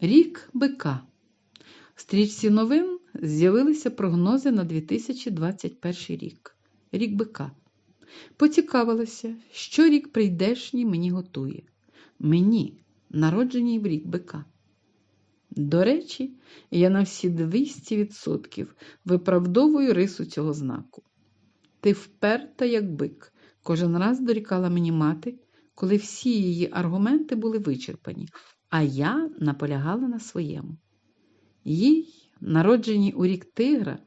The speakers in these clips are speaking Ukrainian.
Рік бика. В стрічці новин з'явилися прогнози на 2021 рік. Рік бика. Поцікавилася, що рік прийдешній мені готує. Мені, народженій в рік бика. До речі, я на всі 200% виправдовую рису цього знаку. Ти вперта, як бик, кожен раз дорікала мені мати, коли всі її аргументи були вичерпані, а я наполягала на своєму. Їй, народженій у рік тигра,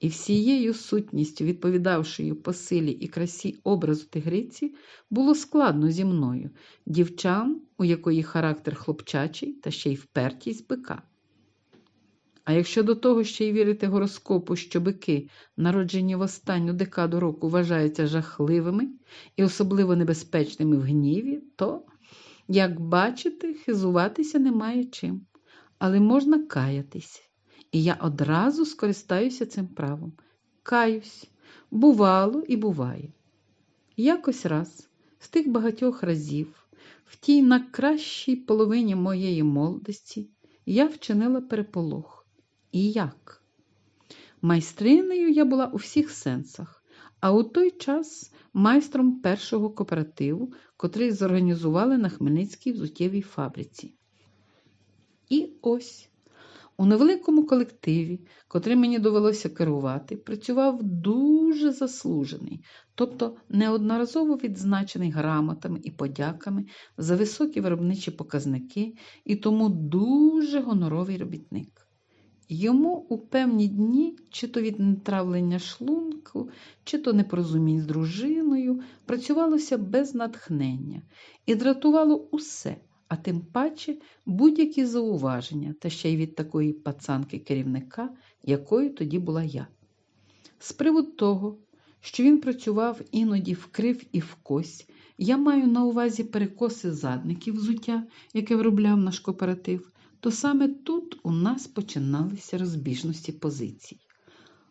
і всією сутністю, відповідавшою по силі і красі образу тигриці, було складно зі мною, дівчам, у якої характер хлопчачий та ще й впертість бика. А якщо до того ще й вірити гороскопу, що бики, народжені в останню декаду року, вважаються жахливими і особливо небезпечними в гніві, то, як бачите, хизуватися немає чим, але можна каятись. І я одразу скористаюся цим правом. Каюсь, бувало і буває. Якось раз, з тих багатьох разів, в тій найкращій половині моєї молодості, я вчинила переполох. І як? Майстринею я була у всіх сенсах, а у той час майстром першого кооперативу, котрий зорганізували на Хмельницькій взуттєвій фабриці. І ось у невеликому колективі, котрим мені довелося керувати, працював дуже заслужений, тобто неодноразово відзначений грамотами і подяками за високі виробничі показники і тому дуже гоноровий робітник. Йому у певні дні, чи то від нетравлення шлунку, чи то непорозумінь з дружиною, працювалося без натхнення і дратувало усе а тим паче будь-які зауваження, та ще й від такої пацанки керівника, якою тоді була я. З приводу того, що він працював іноді вкрив і вкось, я маю на увазі перекоси задників взуття, яке виробляв наш кооператив, то саме тут у нас починалися розбіжності позицій.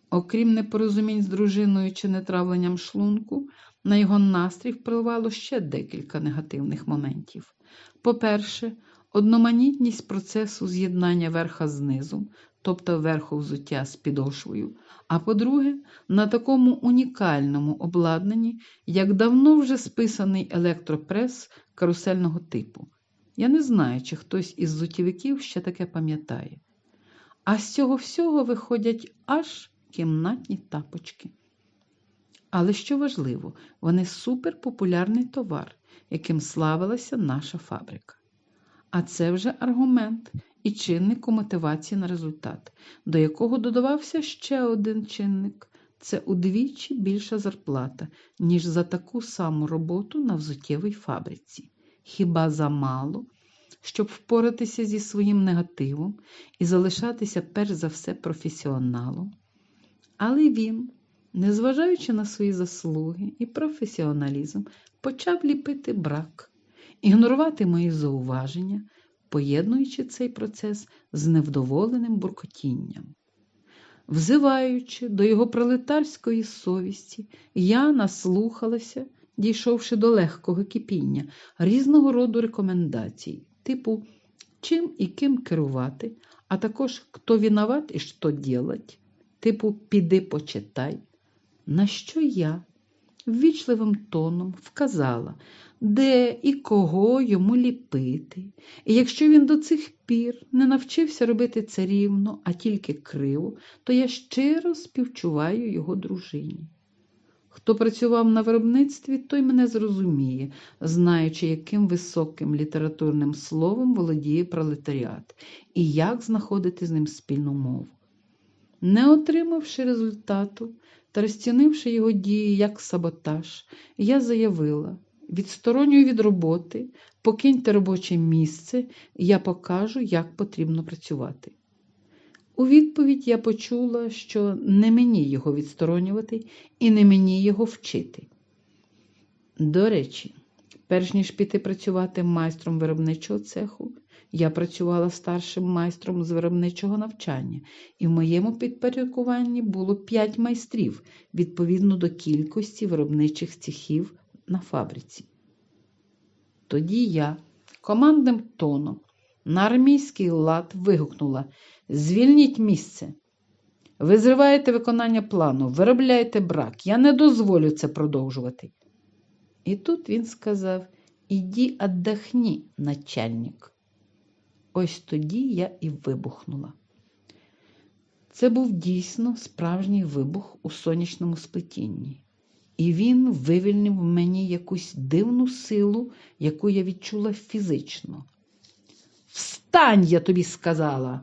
Окрім непорозумінь з дружиною чи нетравленням шлунку, на його настрій впливало ще декілька негативних моментів. По-перше, одноманітність процесу з'єднання верха з низом, тобто верху взуття з підошвою, а по-друге, на такому унікальному обладнанні, як давно вже списаний електропрес карусельного типу. Я не знаю, чи хтось із зутівиків ще таке пам'ятає. А з цього всього виходять аж кімнатні тапочки. Але що важливо, вони суперпопулярний товар, яким славилася наша фабрика. А це вже аргумент і чинник у мотивації на результат, до якого додавався ще один чинник це удвічі більша зарплата, ніж за таку саму роботу на взуттєвій фабриці. Хіба замало, щоб впоратися зі своїм негативом і залишатися перш за все професіоналом? Але він незважаючи на свої заслуги і професіоналізм, почав ліпити брак, ігнорувати мої зауваження, поєднуючи цей процес з невдоволеним буркотінням. Взиваючи до його пролетарської совісті, я наслухалася, дійшовши до легкого кипіння, різного роду рекомендацій, типу чим і ким керувати, а також хто виноват і що ділать, типу піди почитай на що я ввічливим тоном вказала, де і кого йому ліпити, і якщо він до цих пір не навчився робити це рівно, а тільки криво, то я щиро співчуваю його дружині. Хто працював на виробництві, той мене зрозуміє, знаючи, яким високим літературним словом володіє пролетаріат і як знаходити з ним спільну мову. Не отримавши результату, та розцінивши його дії як саботаж, я заявила відсторонюю від роботи, покиньте робоче місце, я покажу, як потрібно працювати. У відповідь я почула, що не мені його відсторонювати і не мені його вчити. До речі, перш ніж піти працювати майстром виробничого цеху, я працювала старшим майстром з виробничого навчання, і в моєму підпорядкуванні було п'ять майстрів відповідно до кількості виробничих цехів на фабриці. Тоді я командним тоном на армійський лад вигукнула Звільніть місце. Ви зриваєте виконання плану, виробляєте брак. Я не дозволю це продовжувати. І тут він сказав Іді отдохні, начальник. Ось тоді я і вибухнула. Це був дійсно справжній вибух у сонячному сплетінні. І він вивільнив в мені якусь дивну силу, яку я відчула фізично. Встань, я тобі сказала.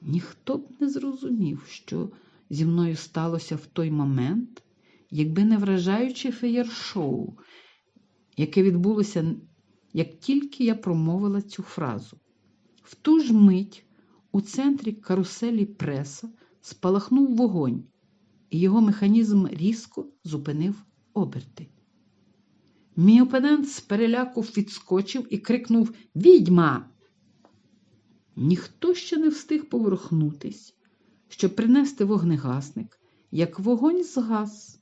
Ніхто б не зрозумів, що зі мною сталося в той момент, якби не вражаюче феєр-шоу, яке відбулося, як тільки я промовила цю фразу. В ту ж мить у центрі каруселі преса спалахнув вогонь, і його механізм різко зупинив оберти. Мій опонент з переляку відскочив і крикнув Відьма! Ніхто ще не встиг поворухнутись, щоб принести вогнегасник, як вогонь згас.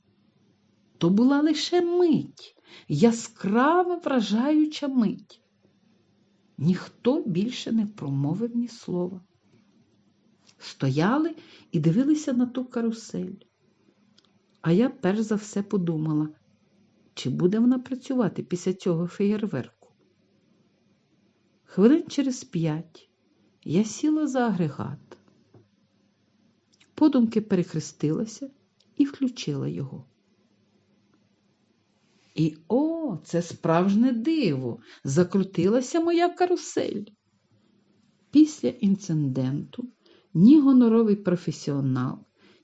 То була лише мить, яскрава вражаюча мить. Ніхто більше не промовив ні слова. Стояли і дивилися на ту карусель. А я перш за все подумала, чи буде вона працювати після цього феєрверку. Хвилин через п'ять я сіла за агрегат, подумки перехрестилася і включила його. І о, це справжнє диво! Закрутилася моя карусель. Після інциденту ні гоноровий професіонал,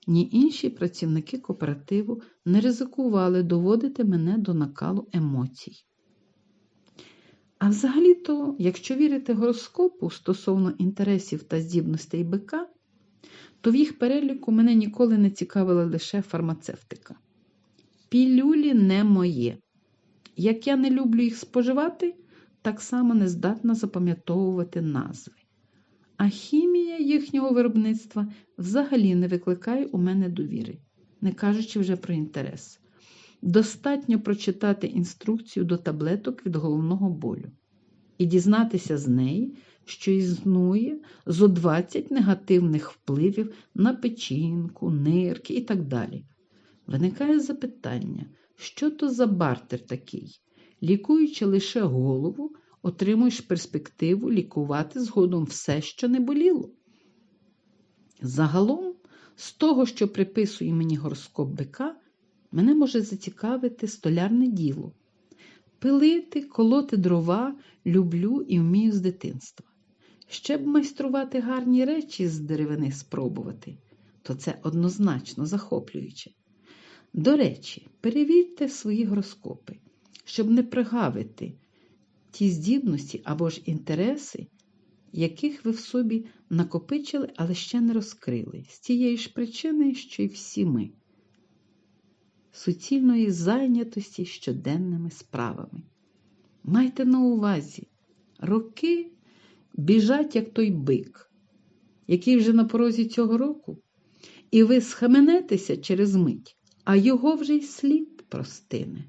ні інші працівники кооперативу не ризикували доводити мене до накалу емоцій. А взагалі-то, якщо вірити гороскопу стосовно інтересів та здібностей бика, то в їх переліку мене ніколи не цікавила лише фармацевтика. Пілюлі не моє. Як я не люблю їх споживати, так само не здатна запам'ятовувати назви. А хімія їхнього виробництва взагалі не викликає у мене довіри, не кажучи вже про інтерес. Достатньо прочитати інструкцію до таблеток від головного болю і дізнатися з неї, що існує зо 20 негативних впливів на печінку, нирки і так далі. Виникає запитання, що то за бартер такий? Лікуючи лише голову, отримуєш перспективу лікувати згодом все, що не боліло. Загалом, з того, що приписує мені гороскоп бика, мене може зацікавити столярне діло. Пилити, колоти дрова люблю і вмію з дитинства. Ще б майструвати гарні речі з деревини спробувати, то це однозначно захоплююче. До речі, перевірте свої гороскопи, щоб не пригавити ті здібності або ж інтереси, яких ви в собі накопичили, але ще не розкрили, з тієї ж причини, що й всі ми, суцільної зайнятості щоденними справами. Майте на увазі, роки біжать, як той бик, який вже на порозі цього року, і ви схаменетеся через мить, а його вже й слід простине.